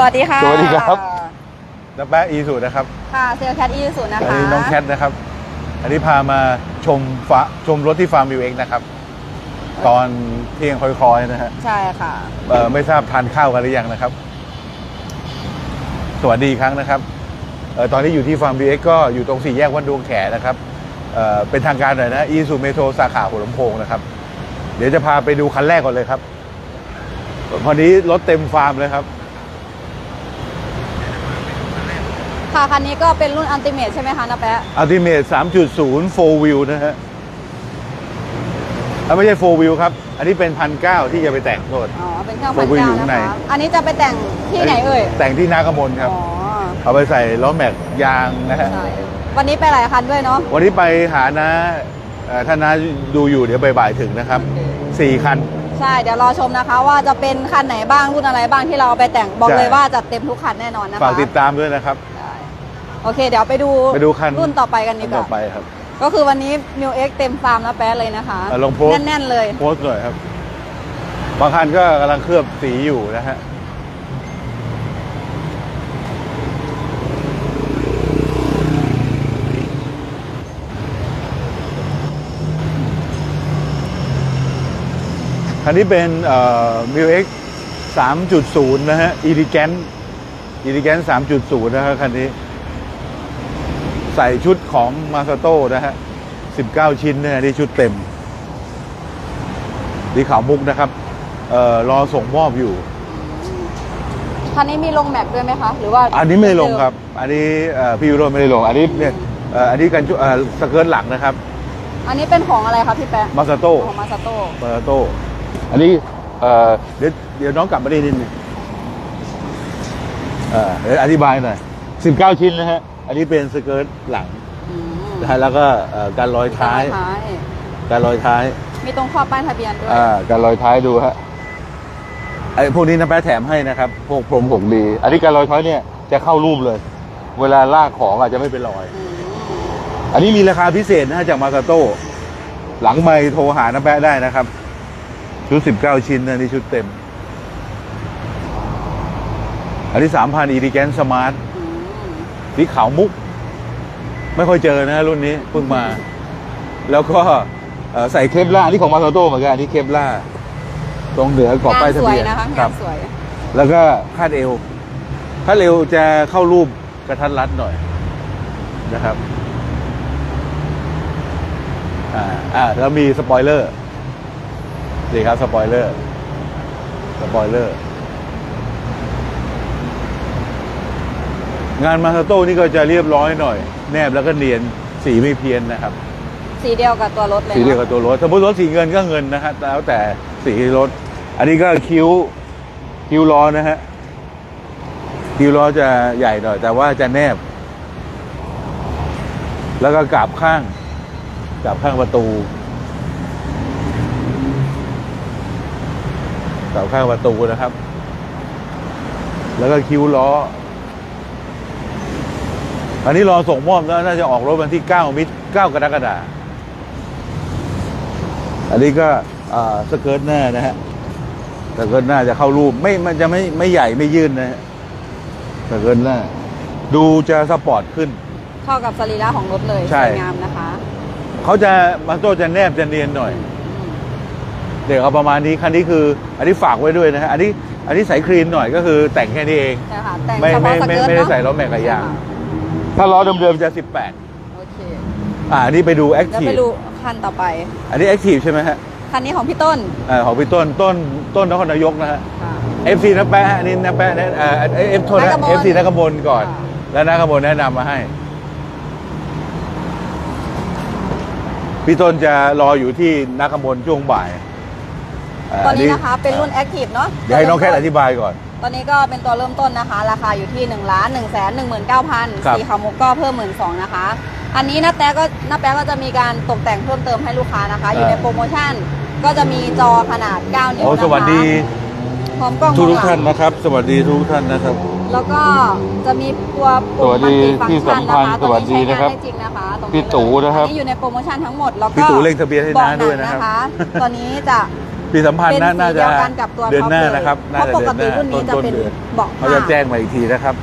สวัสดีค่ะสวัสดีครับน้าแป๊ะอีสุนะครับ ค่ะเซลลแคทอีสุนะอันคะ นี้น้องแคทนะครับ อันนี้พามาชมฟาชมรถที่ฟาร์มวิวเอ็กนะครับ ตอนเที่ยงค่อยๆนะฮะใช่ค่ะ เอ่อไม่ทราบทานข้าวกันหรือยังนะครับ สวัสดีอีกครั้งนะครับเอ่อตอนนี้อยู่ที่ฟาร์มวิวเอ็กก็อยู่ตรงสี่แยกวัดดวงแขนะครับเอ่อเป็นทางการหน่อยนะอีสุเมโทรสาขาหัวลำโพงนะครับ เดี๋ยวจะพาไปดูคันแรกก่อนเลยครับพอนี้รถเต็มฟาร์มเลยครับ ค่ะคันนี้ก็เป็นรุ่นอัลติเมทใช่ไหมคะนาแปะอัลติเมท3.0 4 wheel นะฮะอะไม่ใช่ 4 wheel ครับ อันนี้เป็นพันเก้าที่จะไปแต่งโทษ อ๋อเป็นเครื่องโฟพันวิลเก้าอยู่ข้างใน นะคะอันนี้จะไปแต่งที่ไหนเอ่ยแต่งที่นากระมลครับ อ๋อเอาไปใส่ล้อแม็กยางนะฮะ ใช่วันนี้ไปหลายคันด้วยเนาะ วันนี้ไปหานะเอ่อท่านนะดูอยู่เดี๋ยวบ่ายๆถึงนะครับสี่คัน ใช่เดี๋ยวรอชมนะคะ ว่าจะเป็นคันไหนบ้างรุ่นอะไรบ้างที่เราเอาไปแต่งบอกใช่ เลยว่าจัดเต็มทุกคันแน่นอนนะคะฝากติดตามด้วยนะครับได้ โอเค เดี๋ยวไปดูไปดูคันรุ่นต่อไปกันดีกต่อว่าไปครับ ก็คือวันนี้มิวเอ็กเต็มฟาร์มนะแป๊ะเลยนะคะอะลองโพสต์แน่นๆเลย โพสต์หน่อยครับ บางคันก็กำลังเคลือบสีอยู่นะฮะคันนี้เป็นเอ่อ m i x 3.0นะฮะ e l e g a n t e l e g a n t 3.0นะฮะคันนี้ ใส่ชุดของ m a s a t o นะฮะ 19 ชิ้นนะฮะนี่ชุดเต็มสีขาวมุกนะครับ เอ่อรอส่งมอบอยู่ คันนี้มีลงแมปด้วยไหมคะ หรือว่าอันนี้ไม่ลงครับ อันนี้เอ่อพี่วิโรจน์ไม่ได้ลง อันนี้เนี่ยเอ่ออันนี้กันชุเอ่อสเกิร์ตหลังนะครับ อันนี้เป็นของอะไรคะพี่แป๊ะมาซาโต้ ของมาซาโต้มาซาโต้ อันนี้เอ่อเดี๋ยวเดี๋ยวน้องกลับมาได้นิดนึงเอ่อเดี๋ยวอธิบายหน่อย 19 ชิ้นนะฮะ อันนี้เป็นสเกิร์ตหลังอืมนะฮะแล้วก็เอ่อการลอยท้าย ท้าย การลอยท้ายมีตรงครอบป้ายทะเบียนด้วย อ่าการลอยท้ายดูฮะไอ้พวกนี้นะแป๊ะแถมให้นะครับ พวกพรมผงดี อันนี้การลอยท้ายเนี่ยจะเข้ารูปเลย เวลาลากของอาจจะไม่เป็นรอย อืมอันนี้มีราคาพิเศษนะฮะจากมาซาโต้หลังไม่โทรหาน้าแป๊ะได้นะครับ ชุด 19 ชิ้นนะนี่ชุดเต็ม อันนี้3,000อีดิแกนสมาร์ทอืม สีขาวมุก ไม่ค่อยเจอนะรุ่นนี้เพิ่งมา แล้วก็เอ่อใส่เคปล่าอันนี่ของมาซาโต้เหมือนกันอันนี้เคปล่าตรงเหนือกรอบป้ายทะงานสวยเบียนนะคะครังาบนสวยแล้วก็คาดเอวคาดเอวจะเข้ารูปกระทัดรัดหน่อยนะครับอ่าอ่าแล้วมีสปอยเลอร์ดีครับสปอยเลอร์สปอยเลอร์ งานมาสโต้นี่ก็จะเรียบร้อยหน่อย แนบแล้วก็เนียนสีไม่เพี้ยนนะครับ สีเดียวกับตัวรถเลยสีเดียวกับนะตัวรถสมมติรถสีเงินก็เงินนะฮะแล้วแต่สีรถ อันนี้ก็คิ้วคิ้วล้อนะฮะคิ้วล้อจะใหญ่หน่อย แต่ว่าจะแนบ แล้วก็กราบข้างกราบข้างประตูกราบข้างประตูนะครับ แล้วก็คิ้วล้อ อันนี้รอส่งมอบแล้วน่าจะออกรถวันที่ 9 มิถุ9กรกฎาคมอันนี้ก็อ่าสเกิร์ตหน้านะฮะสเกิร์ตหน้าจะเข้ารูปไม่มันจะไม่ไม่ใหญ่ไม่ยื่นนะฮะสเกิร์ตหน้า ดูจะสปอร์ตขึ้น เข้ากับสรีระของรถเลยใช่สวยงามนะคะเขาจะมาโตจะแนบจะเนียนหน่อยอืมเดี๋ยวเอาประมาณนี้คันนี้คือ อันนี้ฝากไว้ด้วยนะฮะอันนี้อันนี้ใส่ครีนหน่อยก็คือแต่งแค่นี้เอง ใช่ค่ะแต่งไม่เฉไม่พาะสไม่เกิร์ตไม่ได้เนาะใส่ล้อแม็กกับยาง ใช่ค่ะ ถ้าล้อเดิมๆจะ 18 โอเคอ่าอันนี้ไปดูแอคแล้วทีไปฟดูคันต่อไป อันนี้แอคทีฟใช่ไหมฮะคันนี้ของพี่ต้นอ่าของพี่ต้นต้นต้นนครนายกนะฮะ ค่ะเอฟซีนักแปะฮะนี่นักแปะเนี่ยเอ่อเอฟโทษนะ นักกมลเอฟซีนักกมลก่อน ค่ะ แล้วนักกมลแนะนำมาให้ พี่ต้นจะรออยู่ที่นักกมลช่วงบ่ายเตอนนี้นะคะ เป็นรุ่น Active เนาะเดี๋ยวให้น้องแคทอธิบายก่อน ตอนนี้ก็เป็นตัวเริ่มต้นนะคะ ราคาอยู่ที่1นึ่งล้านหนึ่งแสนหนึ่งหมื่นเก้าพันครับ สีขาวมุกก็เพิ่มหมื่นสองนะคะ อันนี้น้าแป๊ะก็น้าแป๊ะก็จะมีการตกแต่งเพิ่มเติมให้ลูกค้านะคะ อยู่ในโปรโมชั่นก็จะมีจอขนาด 9 นิ้วโอ้นะคะสวัสดีพร้อมกล้องทุกมองหลังท่านนะครับ สวัสดีทุกท่านนะครับ แล้วก็จะมีตัวปุ่มสวัสดีมัลติฟังก์ที่ชันสำคัญนะคะสวัสดีนะครับตัวนี้ใช้งาได้จริงนะคะตรงนี้พี่ตู่นะครับอันนี้อยู่ในโปรโมชั่นทั้งหมดแล้วก็พี่ตู่เร่งทะเบียนให้น้าด้วยนะครับเบาหงตัวนี้จะ ปีสัมพันธ์เป็นนะสีน่าเดีจะยวกันกับตัวเดือนหน้าท็อปเลยนะครับเพน่าราะจะปกเดือนหติน้ารุ่นนี้ต้นจะต้นเป็นเดือนเบาะเขาผ้าจะแจ้งมาอีกทีนะครับ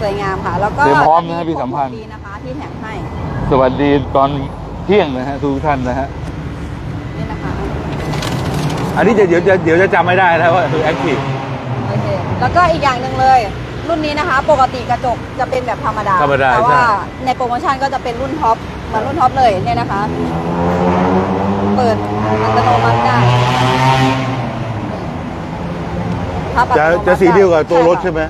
สวยงามค่ะ แล้วก็เตรียมพร้อมนะพี่สัมพันธ์ ดีนะคะที่แถมให้สวัสดีตอนเที่ยงนะฮะทุกท่านนะฮะนี่นะคะอันนี้จะเดี๋ยวจะเดี๋ยวจะจำไม่ได้แล้วว่าคือแอคทีฟโอเคแล้วก็อีกอย่างหนึ่งเลย รุ่นนี้นะคะ ปกติกระจกจะเป็นแบบธรรมดาธรรมดาแต่ใช่ว่าในโปรโมชั่นก็จะเป็นรุ่นท็อปเหมือนรุ่นท็อปเลยเนี่ยนะคะ เปิดอัตโนมัติได้ พับอัตจะโนมัติจะสีเดียวกับตัวรถค่ะใช่ไหม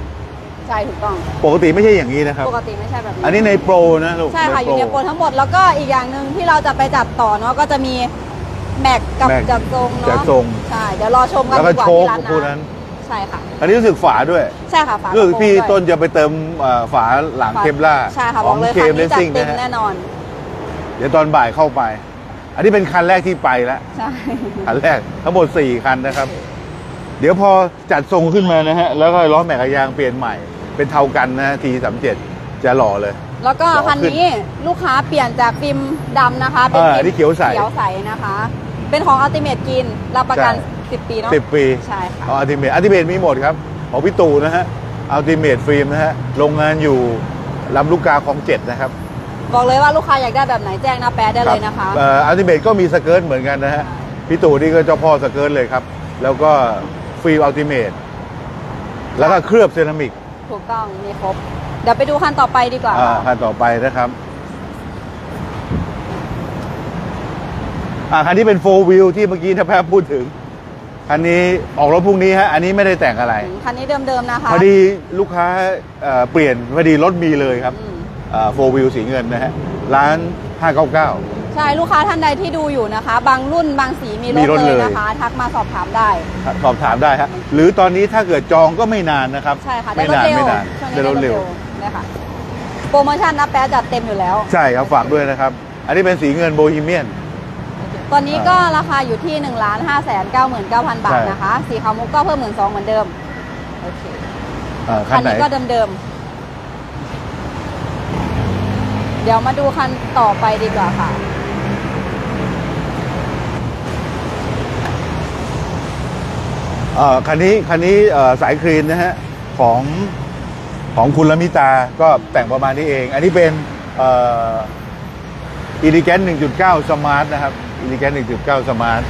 ใช่ถูกต้อง ปกติไม่ใช่อย่างนี้นะครับ ปกติไม่ใช่แบบนี้อันนี้ในโปรนะลูกใช่ค่ะอยู่ในโปรทั้งหมดแล้วก็อีกอย่างหนึ่งที่เราจะไปจัดต่อเนาะก็จะมีแม็กกับแม็กจัดทรงจัดเนาะทรงใช่เดี๋ยวรอชมกันแล้วก็ดีกว่าโชคที่ร้านพวกนั้นใช่ค่ะอันนี้รู้สึกฝาด้วยใช่ค่ะฝารู้สึกกระโปรงพี่ด้วยต้นจะไปเติมเอ่อฝาหลังฝาเคมล่าใช่ค่ะขบอองกเลยเคคันมเลนี้สจัดซิ่งเต็นะมฮะแน่นอน เดี๋ยวตอนบ่ายเข้าไป อันนี้เป็นคันแรกที่ไปแล้วใช่คันแรกทั้งหมด4คันนะครับ เดี๋ยวพอจัดทรงขึ้นมานะฮะ แล้วก็ล้อแม็กกับยางเปลี่ยนใหม่ เป็นเทากันนะฮะทีสามเจ็ดจะหล่อเลย แล้วก็หล่อขึ้นคันนี้ลูกค้าเปลี่ยนจากฟิล์มดำนะคะ เป็นอ่าฟิล์มนี่เขียวใสเขียวใสนะคะ เป็นของ Ultimate กินรับประกันใช่10 ปีเนาะสิบปี ใช่ค่ะอ๋ออัลติเมทอัลติเมทมีหมดครับ ของพี่ตู่นะฮะอัลติเมทฟิล์มนะฮะโรงงานอยู่ลำลูกกาคลองเจ็ดนะครับบอกเลยว่าลูกค้าอยากได้แบบไหนแจ้งนะแปะได้เลยนะคะอัลติเมทก็มีสเกิร์ตเหมือนกันนะฮะพี่ตู่นี่ก็เจ้าพ่อสเกิร์ตเลยครับ แล้วก็ ฟิล์มอัลติเมทแล้วก็เคลือบเซรามิกถูกต้องมีครบ เดี๋ยวไปดูคันต่อไปดีกว่าอ่าค่ะคันต่อไปนะครับอ่าคันนี้เป็นโฟวิวที่เมื่อกี้ท่านแพทย์พูดถึง คันนี้ออกรถพรุ่งนี้ฮะ อันนี้ไม่ได้แต่งอะไร คันนี้เดิมๆนะคะพอดีลูกค้าเอ่อเปลี่ยนพอดีรถมีเลยครับอืมโฟวิวสีเงินนะฮะ ร้าน 599 ใช่ลูกค้าท่านใดที่ดูอยู่นะคะ บางรุ่นบางสีมีมีรรถถเลเลย ยนะคะ ทักมาสอบถามได้ สอบถามได้ฮะหรือตอนนี้ถ้าเกิดจองก็ไม่นานนะครับ ใช่ค่ะได้ไม่รถนานเร็วไม่นานช่วงได้นี้รถเร็วเนี่ยค่ะโปรโมชั่นนะแป๊ะจัดเต็มอยู่แล้ว ใช่ครับฝากด้วยนะครับ อันนี้เป็นสีเงินโบฮีเมียน ตอนนี้ก็ราคาอยู่ที่1นึ่งล้านห้าแสนเก้าหมื่นเก้าพันบาทใช่ นะคะ สีขาวมุกก็เพิ่มหมื่นสองเหมือนเดิมโอเคเอ่อคัคันนไหน นี้ก็เดิมๆเดี๋ยวมาดูคันต่อไปดีกว่าค่ะ เอ่อคันนี้คันนี้เอ่อสายครีนนะฮะของของคุณลมิตาก็แต่งประมาณนี้เอง อันนี้เป็นอีลิแกน1.9 สมาร์ทนะครับอีลิแกน1.9 สมาร์ท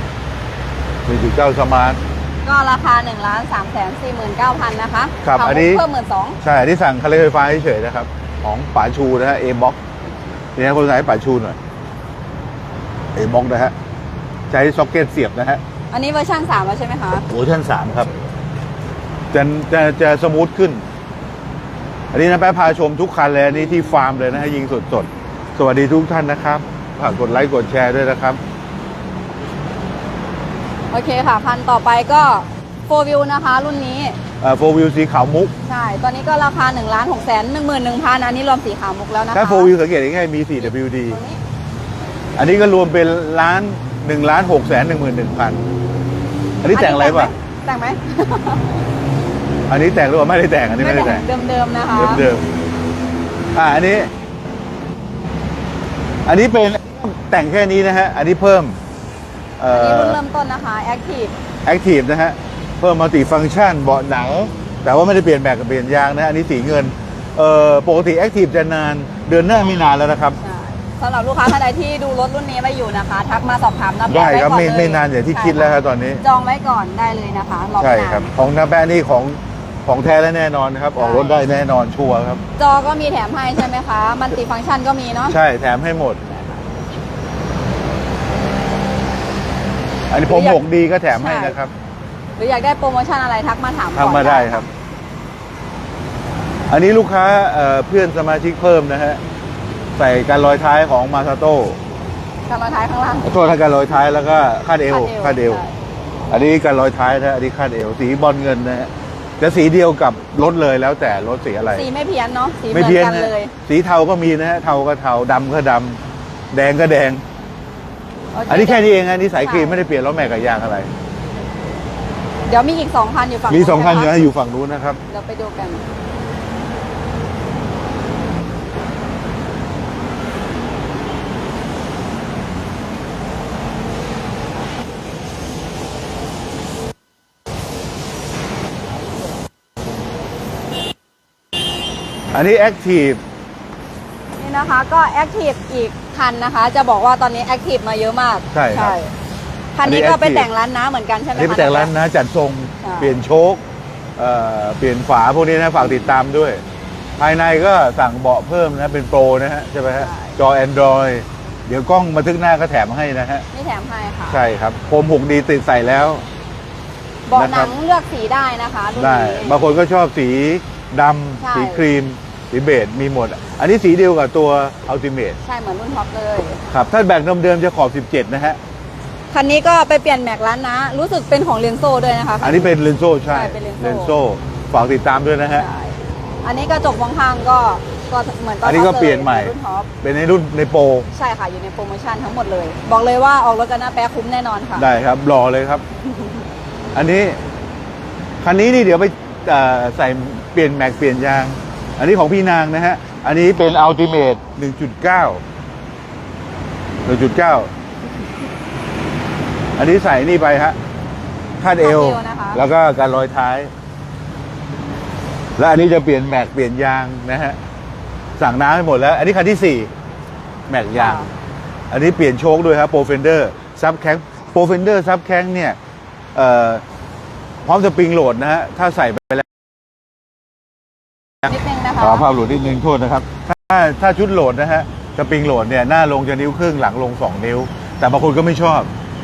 1.9 สมาร์ทก็ราคา1นึ่งล้านสามแสนสี่หมื่นเก้าพันนะคะครับขาวอันมุนี้กเพิ่มหมื่นสองใช่ อันนี้สั่งคันเร่งไฟฟ้าเฉยๆนะครับ ของป๋าชูนะฮะ A box นี่นะคนสายป๋าชูหน่อย A box นะฮะ ใช้ซ็อกเก็ตเสียบนะฮะ อันนี้เวอร์ชันสามแล้วใช่ไหมคะ เวอร์ชันสามครับจะจะจะสมูทขึ้น อันนี้นะแป๊บพาชมทุกคันเลยอันนี้ที่ฟาร์มเลยนะฮะยิงสดสดๆสวัสดีทุกท่านนะครับฝากกดไลค์กดแชร์ด้วยนะครับ โอเคค่ะ คันต่อไปก็โฟวิวนะคะ รุ่นนี้โฟวิวสีขาวมุก ใช่ ตอนนี้ก็ราคา1นึ่งล้านหกแสนหนึ่งหมื่นหนึ่งพันอันนี้รวมสีขาวมุกแล้วนะคะถ้าโฟวิวสังเกตง่ายๆมี 4WD ตรงนี้อันนี้ก็รวมเป็นล้านหนึ่งล้านหกแสนหนึ่งหมื่นหนึ่งพัน อันนี้แต่งอะไรป่ะ แต่งไหมอันนี้แต่งหรือว่าไม่ได้แต่งอันนี้ไม่ได้แต่งเดิมๆนะคะเดิมๆอ่าอันนี้ อันนี้เป็นแต่งแค่นี้นะฮะ อันนี้เพิ่มเอ่อันนี้อรุ่นเริ่มต้นนะคะ Active แอคทีฟนะฮะ เพิ่มมัลติฟัง c t ชันเบาะหนัง แต่ว่าไม่ได้เปลี่ยนแบกกับเปลี่ยนยางนะฮะอันนี้สีเงิน เอ่อ ปกติแอคทีฟจะนาน เดือนหน้าไม่นานแล้วนะครับใช่ สำหรับลูกค้าท่านใดที่ดูรถรุ่นนี้ไว้อยู่นะคะ ทักมาสอบถามนะได้ครับว้ก่อไม่เลยไม่นานอย่างที่คิดแล้วครับตอนนี้ จองไว้ก่อนได้เลยนะคะรอใช่ไม่นาน ครับ ของนาแปะนี่ของของแท้และแน่นอนนะครับ ออกรถได้แน่นอนชัวร์ครับ จอก็มีแถมให้ใช่ไหมคะ มันติฟังก์ชันก็มีเนาะ ใช่แถมให้หมด อันนี้ผมหรืออยาก หกดีก็แถมให้ใช่นะครับหรืออยากได้โปรโมชั่นอะไรทักมาถามก่อนทำมาได้ครับ อันนี้ลูกค้าเอ่อเพื่อนสมาชิกเพิ่มนะฮะ ใส่การลอยท้ายของมาซาโต้การรอยท้ายข้างล่างโทษทางการลอยท้ายแล้วก็คาดเอวคาดเอวใช่อันนี้การลอยท้ายนะฮะอันนี้คาดเอว สีบอลเงินนะฮะจะสีเดียวกับรถเลยแล้วแต่รถสีอะไร สีไม่เพี้ยนเนาะสีเหมืไม่อนเพี้ยนกันนะเลย สีเทาก็มีนะฮะเทาก็เทาดำก็ดำแดงก็แดงโเคอันนี้แค่นี้เองฮะนี่สายครีมไม่ได้เปลี่ยนล้อแม็กกับยางอะไร เดี๋ยวมีอีก2คันอยู่ฝั่งมีสองคันอยู่ะนะอยู่ฝั่งนู้นนะครับเดี๋ยวไปดูกัน อันนี้ Active นี่นะคะก็แอคทีฟอีกคันนะคะ จะบอกว่าตอนนี้แอคทีฟมาเยอะมากใช่ครับคันนี้อันนี้ก็ไป Active แต่งร้านน้าเหมือนกันใช่ไหมอันนี้ไปคะแต่งร้านนะจัดทรงใช่เปลี่ยนโชคเอ่อเปลี่ยนฝาพวกนี้นะฝากติดตามด้วย ภายในก็สั่งเบาะเพิ่มนะเป็นโปรนะฮะใช่ไหมฮะจอ Android เดี๋ยวกล้องบันทึกหน้าก็แถมให้นะฮะนี่แถมให้ค่ะใช่ครับโคมหกดีติดใส่แล้วเบาะนะหครันับงเลือกสีได้นะคะรุ่นได้นี้บางคนก็ชอบสีดใช่ำสีครีม สีเบจมีหมด อันนี้สีเดียวกับตัว Ultimate ใช่เหมือนรุ่นท็อปเลย ครับ ถ้าแบ่งเดิมๆจะขอบ 17 นะฮะ คันนี้ก็ไปเปลี่ยนแม็กร้านนะ รู้สึกเป็นของเรนโซด้วยนะคะอันนี้เป็นเลนโซใช่ใช่เป็น Lenso เลนโซฝากติดตามด้วยนะฮะ ใช่อันนี้กระจกมองข้างก็ก็เหมือนอันนี้ก็เปลี่ยนใหม่ รุ่นท็อปเป็นในรุ่นในโปรใช่ค่ะอยู่ในโปรโมชั่นทั้งหมดเลย บอกเลยว่าออกรถกันหน้าแป๊ะคุ้มแน่นอนค่ะ ได้ครับรอเลยครับ อันนี้ คันนี้นี่เดี๋ยวไปเอ่อใส่เปลี่ยนแม็กเปลี่ยนยาง อันนี้ของพี่นางนะฮะ อันนี้เป็น Ultimate 1.9 1.9อันนี้ใส่นี่ไปฮะคาดเอว คาดเอวนะคะ แล้วก็การลอยท้าย แล้วอันนี้จะเปลี่ยนแม็กเปลี่ยนยางนะฮะ สั่งน้ำให้หมดแล้ว อันนี้คันที่สี่แม็กยาง อันนี้เปลี่ยนโชคด้วยครับโปรเฟนเดอร์ซับแข้งโปรเฟนเดอร์ซับแข้งเนี่ยเอ่อพร้อมสปริงโหลดนะฮะ ถ้าใส่ไปแล้ว นิดนึงนะคะขอภาพโหลดนิดนึงโทษนะครับ ถ้าถ้าชุดโหลดนะฮะสปริงโหลดเนี่ยหน้าลงจะนิ้วครึ่งหลังลง 2 นิ้ว แต่บางคนก็ไม่ชอบ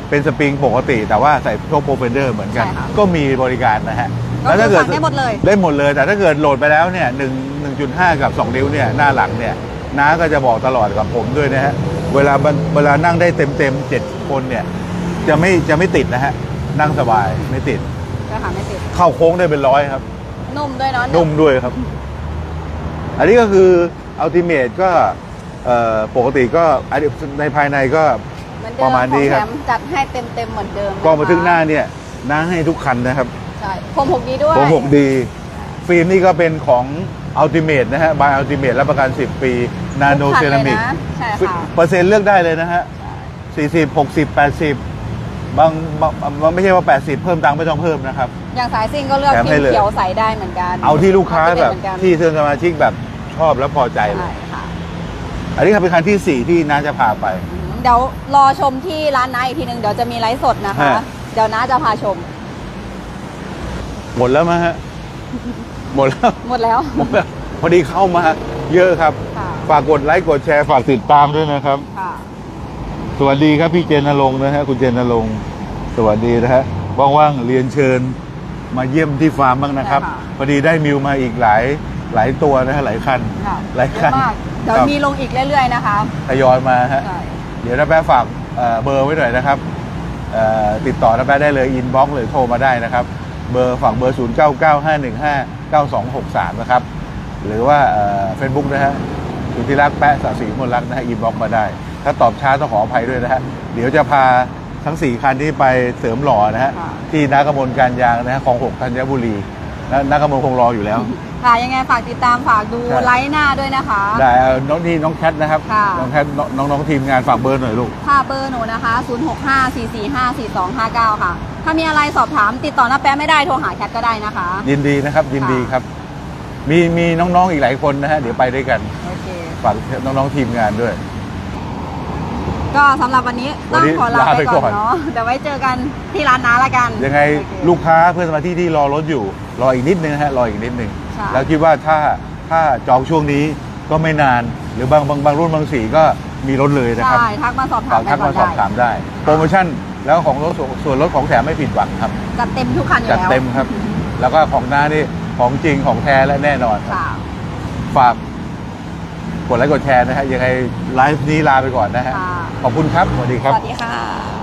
เป็นสปริงปกติ แต่ว่าใส่โชคโปรเฟนเดอร์เหมือนกันใช่ค่ะก็มีบริการนะฮะก็คือสั่งได้หมดเลยได้หมดเลยแต่ถ้าเกิดโหลดไปแล้วเนี่ยหนึ่งหนึ่งจุดห้ากับ 2 นิ้วเนี่ยหน้าหลังเนี่ยน้าก็จะบอกตลอดกับผมด้วยนะฮะเวลามันเวลานั่งได้เต็มเต็มเจ็ดคนเนี่ยจะไม่จะไม่ติดนะฮะนั่งสบายไม่ติดก็หาไม่ติดเข้าโค้งได้เป็นร้อยครับนุ่มด้วยเนาะนุ่มด้วยครับ อันนี้ก็คืออัลติเม e ก็เอ่อปกติก็อันนี้ในภายในก็เหมือนเดิประมาณนี้ครับของแถมจัดให้เต็มเต็มๆเหมือนเดิมกล้องบันทึกหน้าเนี่ยน้าให้ทุกคันนะครับใช่ผมหกดีด้วยผมหกดีฟิล์มนี่ก็เป็นของอัลติเม e นะฮะบายอัลติเม e รับประกัน 10 ปี นาโนทุกเซคัรามิลกยนะใช่ค่ะเปอร์เซ็นต์เลือกได้เลยนะฮะ40 60 80บางบางบางไม่ใช่ว่า 80 เพิ่มตังค์ไม่ต้องเพิ่มนะครับ อย่างสายซิ่งก็เลือกแถมฟิให้ล์มเลยเขียวใสได้เหมือนกัน เอาที่ลูกค้าแบบเหมือนกันที่เพื่อนสมาชิกแบบ ชอบและพอใจเลใช่ย ค่ะอันนี้ครับเป็นคันที่4ที่น้าจะพาไป อืมเดี๋ยวรอชมที่ร้านน้าอีกทีหนึ่งเดี๋ยวจะมีไลฟ์สดนะคะ ฮะ เดี๋ยวน้าจะพาชม หมดแล้วมั้ยฮะ หมดแล้ว หมดแล้ว หมดแล้วพอดีเข้ามาเยอะครับ ค่ะ ฝากกดไลค์กดแชร์ฝากติดตามด้วยนะครับ ค่ะ สวัสดีครับพี่เจนนรงค์นะฮะคุณเจนนรงค์สวัสดีนะฮะว่างๆเรียนเชิญมาเยี่ยมที่ฟาร์มบ้างนะครับ ได้ค่ะ พอดีได้มิวมาอีกหลาย หลายตัวนะฮะหลายคัน ค่ะหลายคันเยอะมากเดี๋ยวครับ มีลงอีกเรื่อยๆนะคะทยอยมาฮะ ใช่เดี๋ยวนะแป๊ะฝากเอ่อเบอร์ไว้หน่อยนะครับเอ่อติดต่อนะแป๊ะได้เลยอินบ็อกซ์หรือโทรมาได้นะครับ เบอร์ฝากเบอร์ 0 9 9 5 1 5 9 2 6 3 นะครับ หรือว่าเฟซบุ๊กนะฮะสุธิรักษ์แปะสะสีมนรักนะฮะอินบ็อกซ์มาได้ ถ้าตอบช้าต้องขออภัยด้วยนะฮะเดี๋ยวจะพาทั้ง 4 คันที่ไปเสริมหล่อนะฮะ ค่ะ ที่นากมลการยางนะฮะคลองหกธัญบุรี นะนากมลคงรออยู่แล้ว ค่ะยังไงฝากติดตามฝากดูใช่ไลฟ์หน้าด้วยนะคะ ได้เอาน้องนี่น้องแคทนะครับ ค่ะ น้องแคทน้องน้องๆทีมงานฝากเบอร์หน่อยลูก ค่ะเบอร์หนูนะคะ 0654454259 ค่ะ ถ้ามีอะไรสอบถามติดต่อน้าแป๊ะไม่ได้โทรหาแคทก็ได้นะคะ ยินดีนะครับ ยินดีครับ มีมีน้องๆอีกหลายคนนะฮะ เดี๋ยวไปด้วยกัน โอเค ฝากน้องๆทีมงานด้วย ก็สำหรับวันนี้วัต้นองนี้ขอลาลาไปไปก่ก่ออนนเนาะเดี๋ยวไว้เจอกันที่ร้านน้าละกัน ยังไงโอเคลูกค้าเพื่อนสมาชิกที่รอรถอยู่ รออีกนิดนึงนะฮะรออีกนิดนึงใช่แล้วคิดว่าถ้าถ้าจองช่วงนี้ก็ไม่นาน หรือบางบางบางรุ่นบางสีก็มีรถเลยนะครับใช่ทักมาสอบถาฝามกทักมาสอบถามได้ โปรโมชั่นแล้วของรถส่วนส่วนลดของแถมไม่ผิดหวังครับจัดเต็มทุกคันอยู่จัดแล้วเต็มครับ แล้วก็ของหน้านี่ของจริงของแท้และแน่นอนครับค่ะฝาก กดไลค์กดแชร์นะฮะยังไงไลฟ์นี้ลาไปก่อนนะฮะค่ะ ขอบคุณครับสวัสดีสครับ วัสดีค่ะ